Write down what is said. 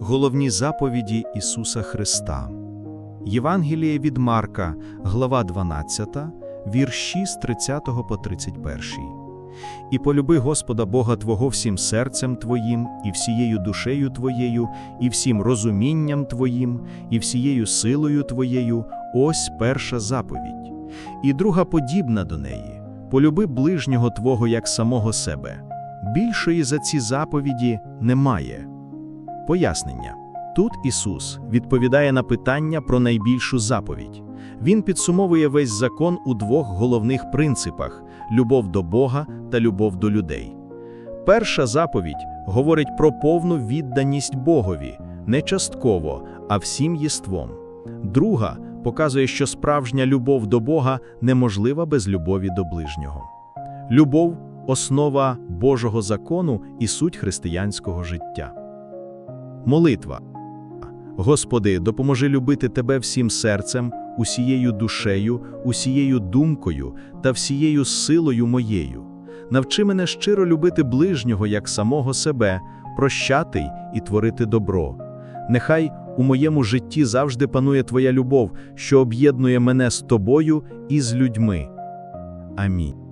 Головні заповіді Ісуса Христа. Євангеліє від Марка, глава 12, вірші з 30 по 31. І полюби Господа Бога Твого всім серцем Твоїм, і всією душею Твоєю, і всім розумінням Твоїм, і всією силою Твоєю ось перша заповідь. І друга подібна до неї полюби ближнього Твого як самого себе. Більшої за ці заповіді немає. Пояснення. Тут Ісус відповідає на питання про найбільшу заповідь. Він підсумовує весь закон у двох головних принципах любов до Бога та любов до людей. Перша заповідь говорить про повну відданість Богові, не частково, а всім єством. Друга показує, що справжня любов до Бога неможлива без любові до ближнього. Любов основа Божого закону і суть християнського життя. Молитва. Господи, допоможи любити Тебе всім серцем, усією душею, усією думкою та всією силою моєю. Навчи мене щиро любити ближнього як самого себе, прощати й і творити добро. Нехай у моєму житті завжди панує Твоя любов, що об'єднує мене з Тобою і з людьми. Амінь.